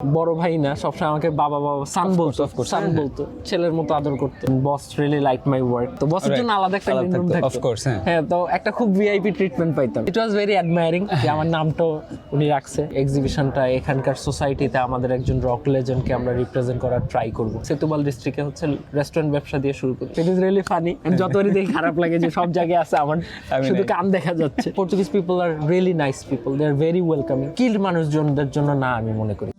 বড় ভাই না সবসময় আমাকে বাবা বাবা সান বলতো সান হ্যাঁ, বলতো ছেলের মতো আদর করতো। Boss really like my work তো বসের জন্য আলাদা একটা আলাদা রুম থাকতো, of হ্যাঁ। হ্যাঁ তো একটা খুব ভিআইপি ট্রিটমেন্ট পাইতাম। ইট ওয়াজ ভেরি অ্যাডমায়ারিং যে আমার নামটাও উনি রাখছে। এক্সিবিশনটা এখানকার সোসাইটিতে আমাদের একজন রক লেজেন্ডকে আমরা রিপ্রেজেন্ট করার ট্রাই করব। সেতুবাল ডিস্ট্রিক্টে হচ্ছে রেস্টুরেন্ট ব্যবসা দিয়ে শুরু করি ইট ইজ রিয়েলি ফানি যতবারই দেখি খারাপ লাগে যে সব জায়গায় আছে আমার শুধু। কান দেখা যাচ্ছে। Portuguese people R really nice people they are very welcoming কিল মানুষজনদের জন্য না আমি মনে করি।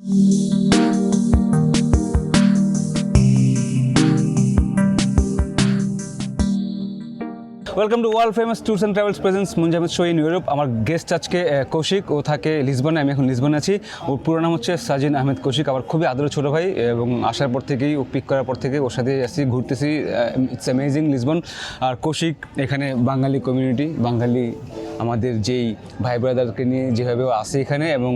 Welcome to world famous tours and travels presence Munjamed show in Europe আমার গেস্ট আজকে কৌশিক। ও থাকে লিসবনে আমি এখন লিসবনে আছি। ওর পুরো নাম হচ্ছে সাজিন আহমেদ কৌশিক। আমার খুবই আদরের ছোটো ভাই, এবং আসার পর থেকেই, ও পিক করার পর থেকে ওর সাথে আসছি ঘুরতেছি। ইটস অ্যামেজিং লিসবন আর কৌশিক, এখানে বাঙালি কমিউনিটি বাঙালি আমাদের যেই ভাই ব্রাদারকে নিয়ে যেভাবে আসে এখানে, এবং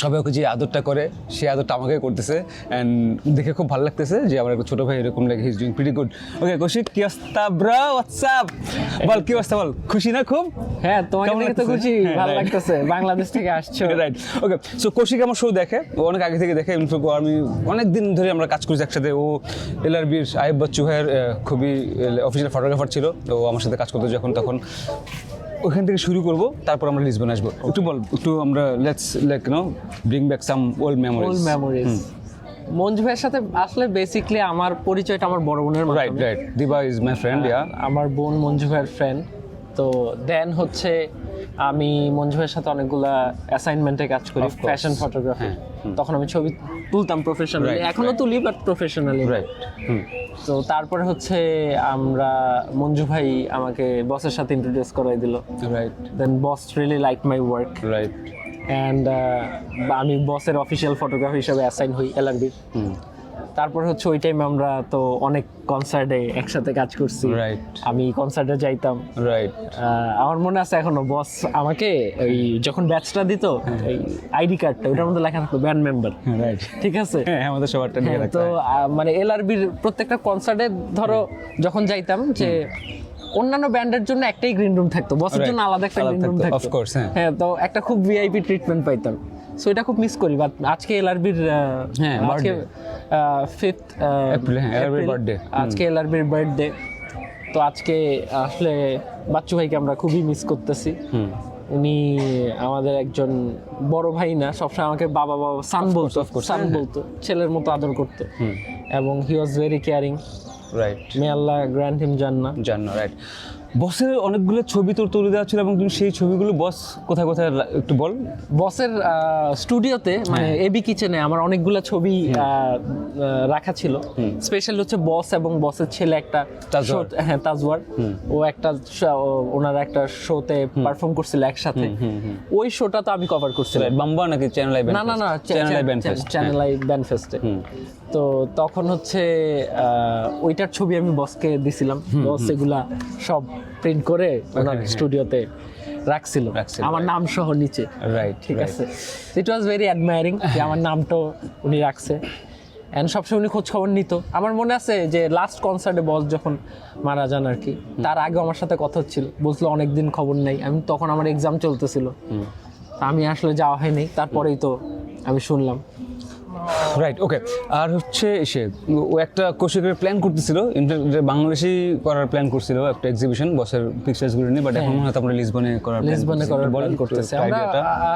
সবাই ওকে যে আদরটা করে সেই আদরটা আমাকে করতেছে। অ্যান্ড দেখে খুব ভালো লাগতেছে যে আমার একটা ছোটো ভাই এরকম লাগে he's doing pretty good okay Koushik কি অবস্থা ব্রা হোয়াটসঅ্যাপ বল কি অবস্থা বল? খুশি না খুব? হ্যাঁ তোমাকে দেখে তো খুশি হ্যাঁ, ভালো লাগতেছে বাংলাদেশ থেকে আসছো। রাইট ওকে সো কৌশিক আমার শো দেখে ও অনেক আগে থেকে দেখে ইনফ্যাক্ট আমি অনেক দিন ধরে আমরা কাজ করছি একসাথে। ও এল এলআরবির আইব বাচ্চু ভাইয়ের খুবই অফিসিয়াল ফটোগ্রাফার ছিল তো ও আমার সাথে কাজ করতো যখন তখন। ওখান থেকে শুরু করব তারপর আমরা লিসবন আসব। একটু বল একটু আমরা let's like no bring back some old memories old memories Manju ভাইয়ের সাথে আসলে বেসিকলি আমার পরিচয়টা আমার বড় বোনের right right Diba is my friend yeah আমার বোন মঞ্জু ভাইয়ের ফ্রেন্ড তো দেন হচ্ছে আমি মঞ্জু ভাইয়ের সাথে অনেকগুলা অ্যাসাইনমেন্টে কাজ করি ফ্যাশন ফটোগ্রাফি তখন আমি ছবি তুলতাম প্রফেশনালি এখনও তুলি বাট প্রফেশনালি তো তারপরে হচ্ছে আমরা মঞ্জু ভাই আমাকে বসের সাথে ইন্ট্রোডিউস করাই দিল। Right then boss really like my work right and আমি বসের অফিসিয়াল ফটোগ্রাফি হিসেবে অ্যাসাইন হই এলআরবির তারপর হচ্ছে ওই টাইমে আমরা তো অনেক কনসার্টে একসাথে কাজ করছি। আমি কনসার্টে যাইতাম। রাইট আমার মনে আছে এখনও বস আমাকে ওই যখন ব্যাচটা দিত আইডি কার্ডটা ওটার মধ্যে লেখা থাকতো ব্যান্ড মেম্বার রাইট ঠিক আছে? হ্যাঁ আমাদের সবারটা নিয়ে হ্যাঁ, রাখতে তো মানে এলআরবির প্রত্যেকটা কনসার্টে ধরো যখন যাইতাম যে অন্যান্য ব্যান্ডের জন্য একটাই গ্রিন রুম থাকতো। বসের জন্য আলাদা একটা গ্রিন রুম থাকতো, হ্যাঁ। হ্যাঁ তো একটা খুব ভিআইপি ট্রিটমেন্ট পাইতাম। সো এটা খুব মিস করি বাট আজকে এলআরবির হ্যাঁ, আজকে ফিফথ April, হ্যাঁ, LRB র birthday। আজকে এলআরবির বার্থডে তো আজকে আসলে বাচ্চু ভাইকে আমরা খুবই মিস করতেছি। উনি আমাদের একজন বড় ভাই না সবসময় আমাকে বাবা বাবা সান বলতো সান হ্যাঁ, বলতো ছেলের মতো আদর করতো। এবং he was very caring right may Allah grant him Jannah জান রাইট বসের অনেকগুলো ছবি তোর তুলে দেওয়া ছিল এবং তুমি সেই ছবিগুলো বস কোথায় কোথায় একটু বল। বসের স্টুডিওতে মানে হ্যাঁ। এবি কিচেনে আমার অনেকগুলো ছবি রাখা ছিল। স্পেশাল হচ্ছে বস এবং বসের ছেলে একটা হ্যাঁ তাজওয়ার। ও একটা ওনারা একটা শোতে পারফর্ম করছিল একসাথে। ওই শোটা তো আমি কভার করছিলাম। বাম্বা নাকি চ্যানেল আই না না না channel i band fest channel i band ফেস্টে তো তখন হচ্ছে ওইটার ছবি আমি বসকে দিছিলাম। বস এগুলা সব প্রিন্ট করে ওনার স্টুডিওতে রাখছিল। আমার নাম সহ নিচে। রাইট ঠিক আছে? ইট ওয়াজ ভেরি অ্যাডমায়ারিং যে আমার নামটাও উনি রাখছে। অ্যান্ড সবসময় উনি খোঁজ খবর নিত। আমার মনে আছে যে লাস্ট কনসার্টে বস যখন মারা যান আর কি তার আগে আমার সাথে কথা হচ্ছিল। বলছিল অনেকদিন খবর নেই। আমি তখন আমার এক্সাম চলতেছিল। আমি আসলে যাওয়া হয়নি। তারপরেই তো আমি শুনলাম। রাইট ওকে আর হচ্ছে সে ও একটা কৌশিকের প্ল্যান করতেছিল বাংলাদেশি করার প্ল্যান করছিল একটা এক্সিবিশন বসের পিকচার্সগুলো নিয়ে বাট এখন হয়তো আমরা লিসবনে করার লিসবনে করার প্ল্যান করতেছে আমরা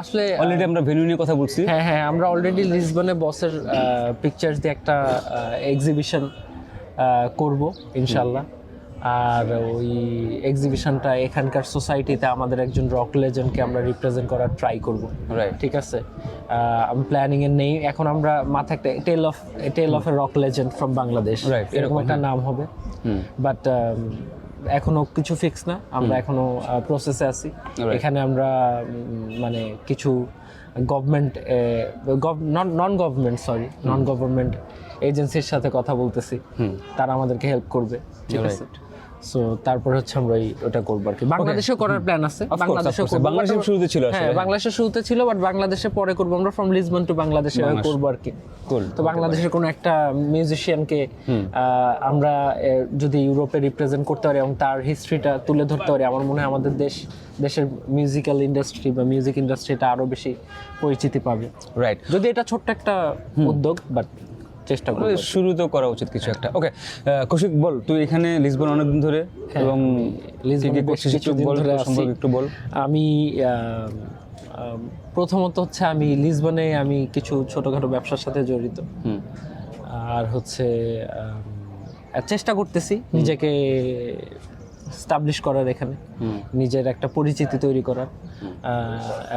আসলে অলরেডি আমরা ভেন্যু নিয়ে কথা বলছি। হ্যাঁ হ্যাঁ আমরা অলরেডি লিসবনে বসের পিকচার্স দিয়ে একটা এক্সিবিশন করব ইনশাল্লাহ আর ওই এক্সিবিশনটা এখানকার সোসাইটিতে আমাদের একজন রক লেজেন্ডকে আমরা রিপ্রেজেন্ট করার ট্রাই করব। রাইট ঠিক আছে? আমি প্ল্যানিং এর নেই। এখন আমরা মাথায় একটা tale of tale of a rock legend from Bangladesh এরকম একটা নাম হবে। বাট এখনও কিছু ফিক্স না। আমরা এখনও প্রসেসে আছি। এখানে আমরা মানে কিছু government non government sorry non government এজেন্সির সাথে কথা বলতেছি। হুম। তারা আমাদেরকে হেল্প করবে। ঠিক আছে. সো তারপর হচ্ছে আমরা ওটা করব আর কি। বাংলাদেশেও করার প্ল্যান আছে। বাংলাদেশের শুরুতে ছিল আসলে, হ্যাঁ। বাংলাদেশের শুরুতে ছিল বাট বাংলাদেশে পরে করব। আমরা ফ্রম লিসবন টু বাংলাদেশে বাংলাদেশ। করব আর কি। তো বাংলাদেশের কোনো একটা মিউজিশিয়ানকে আমরা যদি ইউরোপে রিপ্রেজেন্ট করতে পারি এবং তার হিস্ট্রিটা তুলে ধরতে পারি আমার মনে হয় আমাদের দেশ দেশের মিউজিক্যাল ইন্ডাস্ট্রি বা মিউজিক ইন্ডাস্ট্রিটা আরও বেশি পরিচিতি পাবে। রাইট যদি এটা ছোট্ট একটা উদ্যোগ বাট চেষ্টা করব। শুরু তো করা উচিত কিছু একটা। ওকে কৌশিক বল তুই এখানে লিসবন অনেকদিন ধরে এবং কি লিসবনে একটু বল আমি প্রথমত হচ্ছে আমি লিসবনে আমি কিছু ছোটখাটো ব্যবসার সাথে জড়িত। আর হচ্ছে চেষ্টা করতেছি নিজেকে স্টাবলিশ করার এখানে। নিজের একটা পরিচিতি তৈরি করার।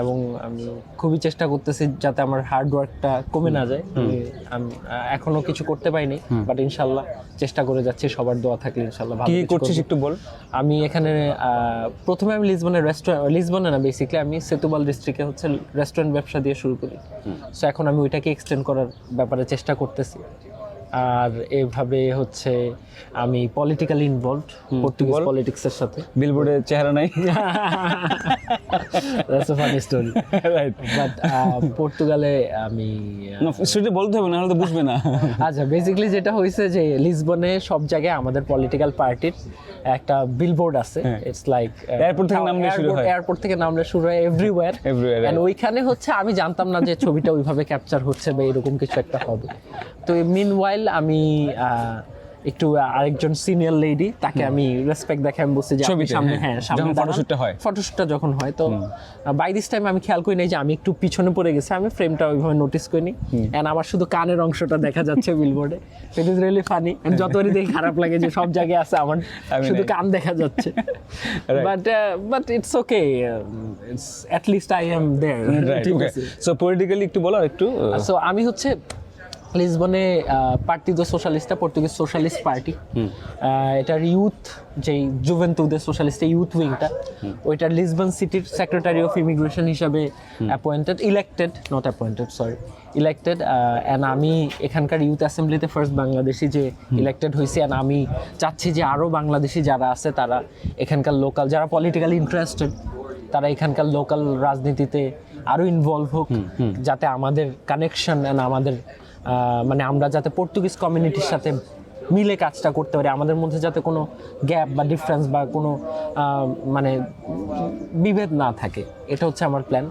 এবং আমি খুবই চেষ্টা করতেছি যাতে আমার হার্ড ওয়ার্কটা কমে না যায়। আমি এখনও কিছু করতে পারিনি বাট ইনশাল্লাহ চেষ্টা করে যাচ্ছি সবার দোয়া থাকলে ইনশাল্লাহ ভালো কি করছিস একটু বল। আমি এখানে প্রথমে আমি লিসবনের রেস্টুরেন্ট লিসবনে না বেসিক্যালি আমি সেতুবাল ডিস্ট্রিক্টে হচ্ছে রেস্টুরেন্ট ব্যবসা দিয়ে শুরু করি। সো এখন আমি ওইটাকে এক্সটেন্ড করার ব্যাপারে চেষ্টা করতেছি। আর এভাবে হচ্ছে আমি পলিটিক্যালি ইনভলভ পর্তুগিজ বল। পলিটিক্সের সাথে। বিলবোর্ডে চেহারা নাই। That's a funny story right but পর্তুগালে আমি না স্ট্রিটে বলতে হবে না হলে তো বুঝবে না। আচ্ছা বেসিক্যালি যেটা হয়েছে যে লিসবনে সব জায়গায় আমাদের পলিটিক্যাল পার্টির একটা বিলবোর্ড আছে। ইটস লাইক এয়ারপোর্ট থেকে নামলে শুরু হয়। এয়ারপোর্ট থেকে নামলে শুরু হয় এভরিওয়্যার Everywhere, এন্ড ওইখানে হচ্ছে আমি জানতাম না যে ছবিটা ওইভাবে ক্যাপচার হচ্ছে বা এরকম কিছু একটা হবে। তো মিন ওয়াইল আমি একটু আরেকজন সিনিয়র লেডি তাকে আমি রেসপেক্ট দেখে আমি বলছি যে ছবিতে, সামনে হ্যাঁ। হ্যাঁ সামনে photoshoot-টা হয়। ফটোশুটটা যখন হয় তো বাই দিস টাইম আমি খেয়াল করি নাই যে আমি একটু পিছনে পড়ে গেছি আমি ফ্রেমটা ওইভাবে নোটিস করিনি। এন্ড আমার শুধু কানের অংশটা দেখা যাচ্ছে বিলবোর্ডে ইট ইজ রিয়েলি ফানি যতবারই দেখি খারাপ লাগে যে সব জায়গায় আছে আমার শুধু কান দেখা যাচ্ছে। But but it's okay it's at least I am there so politically একটু বলো একটু সো আমি হচ্ছে লিসবনে Partido Socialista Portuguese socialist party. এটার ইউথ যেই জুভেন্তুদের সোশ্যালিস্ট ইউথ উইংটা ওইটার লিসবন সিটির সেক্রেটারি অফ ইমিগ্রেশন হিসাবে appointed elected not appointed sorry elected and আমি এখানকার ইউথ অ্যাসেম্বলিতে ফার্স্ট বাংলাদেশি যে ইলেক্টেড হয়েছি অ্যান্ড আমি চাচ্ছি যে আরও বাংলাদেশি যারা আছে তারা এখানকার লোকাল যারা পলিটিক্যালি ইন্টারেস্টেড তারা এখানকার লোকাল রাজনীতিতে আরও ইনভলভ হোক যাতে আমাদের কানেকশন অ্যান্ড আমাদের মানে আমরা যাতে পর্তুগিজ কমিউনিটির সাথে মিলে কাজটা করতে পারি আমাদের মধ্যে যাতে কোনো গ্যাপ বা ডিফারেন্স বা কোনো মানে বিভেদ না থাকে। এটা হচ্ছে আমার প্ল্যান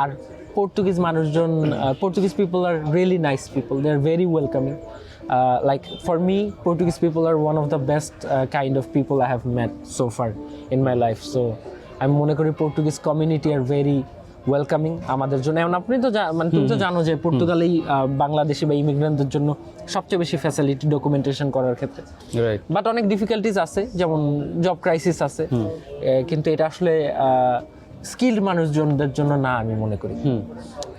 আর পর্তুগিজ মানুষজন Portuguese people are really nice people they are very welcoming like for me Portuguese people are one of the best kind of people I have met so far in my life so আমি মনে করি Portuguese community are very welcoming আমাদের জন্য। এমন আপনি তো মানে তুমি তো জানো যে পর্তুগালেই বাংলাদেশি বা ইমিগ্রেন্টদের জন্য সবচেয়ে বেশি ফ্যাসিলিটি ডকুমেন্টেশন করার ক্ষেত্রে। বাট অনেক ডিফিকাল্টিস আছে যেমন জব ক্রাইসিস আছে। কিন্তু এটা আসলে স্কিল্ড মানুষজনদের জন্য না আমি মনে করি।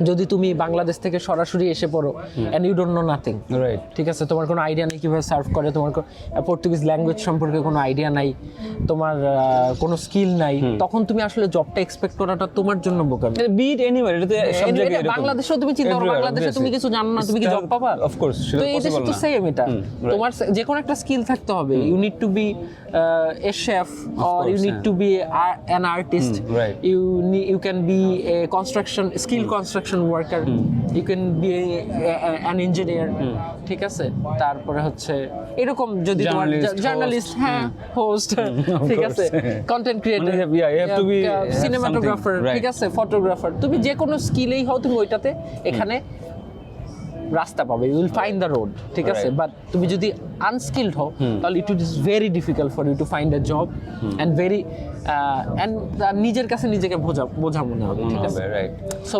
যদি তুমি বাংলাদেশ থেকে সরাসরি এসে পড়ো and you don't know nothing right ঠিক আছে? তোমার কোনো আইডিয়া নেই কীভাবে সার্ভ করে তোমার পর্তুগিজ ল্যাঙ্গুয়েজ সম্পর্কে কোনো আইডিয়া নাই তোমার কোনো স্কিল নাই তখন তুমি আসলে জবটা এক্সপেক্ট করাটা তোমার জন্য বোকামি। বিট এনিওয়ার এটা সব জায়গায় বাংলাদেশেও তুমি চিন্তা করো বাংলাদেশে তুমি কিছু জানো না তুমি কি জব পাবা? অফ কোর্স তো এই দেশে তো সেম এটা। তোমার যে কোনো একটা স্কিল থাকতে হবে। You need to be a chef or you need. To be an artist. You you can be a construction skill construction worker you can be an engineer ঠিক আছে? তারপরে হচ্ছে এরকম যদি তোমার জার্নালিস্ট হ্যাঁ হোস্ট ঠিক আছে? কন্টেন্ট ক্রিয়েটর সিনেমাটোগ্রাফার ঠিক আছে? ফটোগ্রাফার তুমি যে কোনো স্কিলেই হও তুমি ওইটাতে এখানে রাস্তা পাবে। You will find the road ঠিক আছে? বাট তুমি যদি আনস্কিলড হও তাহলে it is very difficult for you to find a job and very and নিজের কাছে নিজেকে বোঝা বোঝা মনে হবে ঠিক আছে? রাইট সো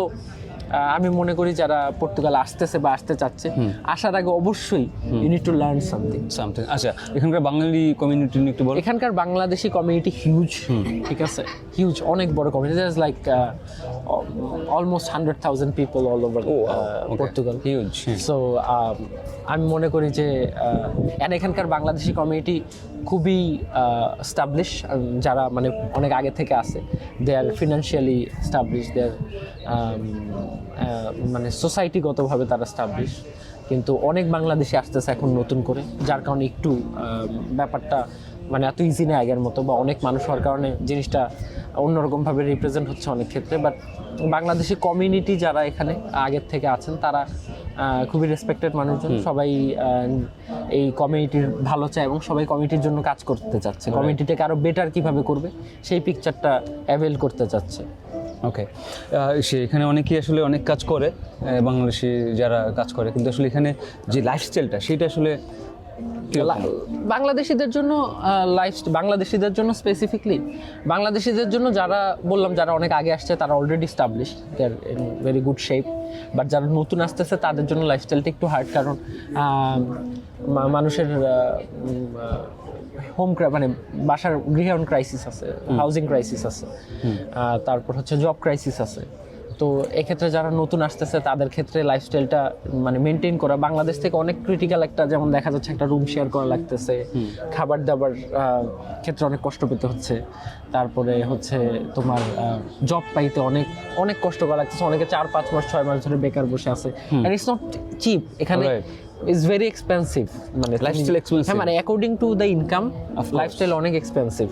আমি মনে করি যারা পর্তুগাল আসতেছে বা আসতে চাচ্ছে আসার আগে অবশ্যই you need to learn something something আচ্ছা এখানকার বাঙালি কমিউনিটি নিয়ে একটু বল। এখানকার বাংলাদেশি কমিউনিটি হিউজ ঠিক আছে? হিউজ অনেক বড় community like almost hundred thousand people all over Portugal huge so আমি মনে করি যে অ্যান্ড এখানকার বাংলাদেশি কমিউনিটি খুবই স্টাবলিশ যারা মানে অনেক আগে থেকে আছে দে আর ফিনান্সিয়ালি স্টাবলিশ দে আর মানে সোসাইটিগতভাবে তারা স্টাবলিশ কিন্তু অনেক বাংলাদেশি আসতেছে এখন নতুন করে যার কারণে একটু ব্যাপারটা মানে এত ইজি নেই আগের মতো বা অনেক মানুষ হওয়ার কারণে জিনিসটা অন্যরকমভাবে রিপ্রেজেন্ট হচ্ছে অনেক ক্ষেত্রে বাট বাংলাদেশি কমিউনিটি যারা এখানে আগের থেকে আছেন তারা খুবই রেসপেক্টেড মানুষজন সবাই এই কমিউনিটির ভালো চায় এবং সবাই কমিউনিটির জন্য কাজ করতে চাচ্ছে। কমিউনিটিটাকে আরও বেটার কীভাবে করবে সেই পিকচারটা অ্যাভেল করতে চাচ্ছে। ওকে সে এখানে অনেকেই আসলে অনেক কাজ করে বাংলাদেশি যারা কাজ করে, কিন্তু আসলে এখানে যে লাইফস্টাইলটা সেটা আসলে বাংলাদেশিদের জন্য লাইফ বাংলাদেশিদের জন্য স্পেসিফিকলি বাংলাদেশিদের জন্য যারা বললাম যারা অনেক আগে আসছে তারা already establish there in very good shape but যারা নতুন আসতেছে তাদের জন্য লাইফস্টাইলটা একটু হার্ড কারণ মানুষের হোম মানে বাসার গৃহায়ণ ক্রাইসিস আছে হাউজিং ক্রাইসিস আছে তারপর হচ্ছে জব ক্রাইসিস আছে। তো এক্ষেত্রে যারা নতুন আসতেছে তাদের ক্ষেত্রে লাইফস্টাইলটা মানে মেনটেন করা। বাংলাদেশ থেকে অনেক ক্রিটিক্যাল একটা যেমন দেখা যাচ্ছে একটা রুম শেয়ার করা লাগতেছে। খাবার দাবার ক্ষেত্রে অনেক কষ্ট পেতে হচ্ছে। তারপরে হচ্ছে তোমার জব পাইতে অনেক অনেক কষ্ট করা লাগতেছে। অনেকে চার পাঁচ মাস ছয় মাস ধরে বেকার বসে আছে। অ্যান্ড ইটস নট চিপ এখানে. ইজ ভেরি এক্সপেন্সিভ মানে Lifestyle expensive. হ্যাঁ মানে according to the income lifestyle অনেক এক্সপেন্সিভ